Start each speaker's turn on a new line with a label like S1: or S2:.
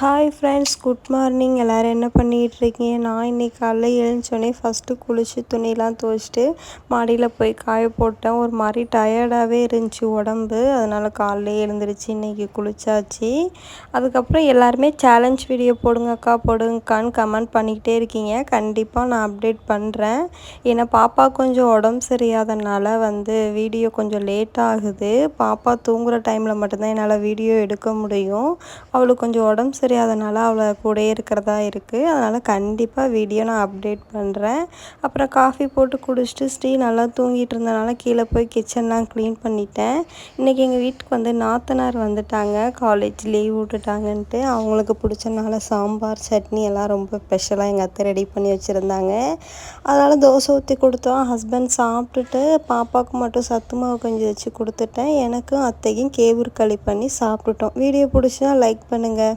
S1: Hi friends good morning எல்லோரும் என்ன பண்ணிகிட்டு இருக்கீங்க நான் இன்றைக்கி காலைல எழுந்தோடனே ஃபஸ்ட்டு குளித்து துணியெலாம் துவச்சிட்டு மாடியில் போய் காய போட்டேன். ஒரு மாதிரி டயர்டாகவே இருந்துச்சு உடம்பு. அதனால் காலைல எழுந்திரிச்சு இன்றைக்கி குளிச்சாச்சு. அதுக்கப்புறம் எல்லாருமே சேலஞ்ச் வீடியோ போடுங்கக்கா போடுங்கக்கான்னு கமெண்ட் பண்ணிக்கிட்டே இருக்கீங்க. கண்டிப்பாக நான் அப்டேட் பண்ணுறேன் ஏன்னா பாப்பா கொஞ்சம் உடம்பு சரியாதனால வந்து வீடியோ கொஞ்சம் லேட் ஆகுது. பாப்பா தூங்குகிற டைமில் மட்டும்தான் என்னால் வீடியோ எடுக்க முடியும். அவளுக்கு கொஞ்சம் உடம்பு தெரியாதனால அவளை கூடயே இருக்கிறதா இருக்குது அதனால் கண்டிப்பாக வீடியோ நான் அப்டேட் பண்ணுறேன் அப்புறம் காஃபி போட்டு குடிச்சிட்டு ஸ்ரீ நல்லா தூங்கிட்டு இருந்தனால கீழே போய் கிச்சன்லாம் க்ளீன் பண்ணிட்டேன். இன்றைக்கி எங்கள் வீட்டுக்கு வந்து நாத்தனார் வந்துட்டாங்க. காலேஜ் லீவ் விட்டுட்டாங்கன்ட்டு அவங்களுக்கு பிடிச்சனால சாம்பார் சட்னி எல்லாம் ரொம்ப ஸ்பெஷலாக எங்கள் அத்தை ரெடி பண்ணி வச்சுருந்தாங்க. அதனால் தோசை ஊற்றி கொடுத்தோம். ஹஸ்பண்ட் சாப்பிட்டுட்டு பாப்பாவுக்கு மட்டும் சத்து மாவு கொஞ்சம் வச்சு கொடுத்துட்டேன். எனக்கும் அத்தைக்கும் கேவுர் களி பண்ணி சாப்பிட்டுட்டோம். வீடியோ பிடிச்சினா லைக் பண்ணுங்கள்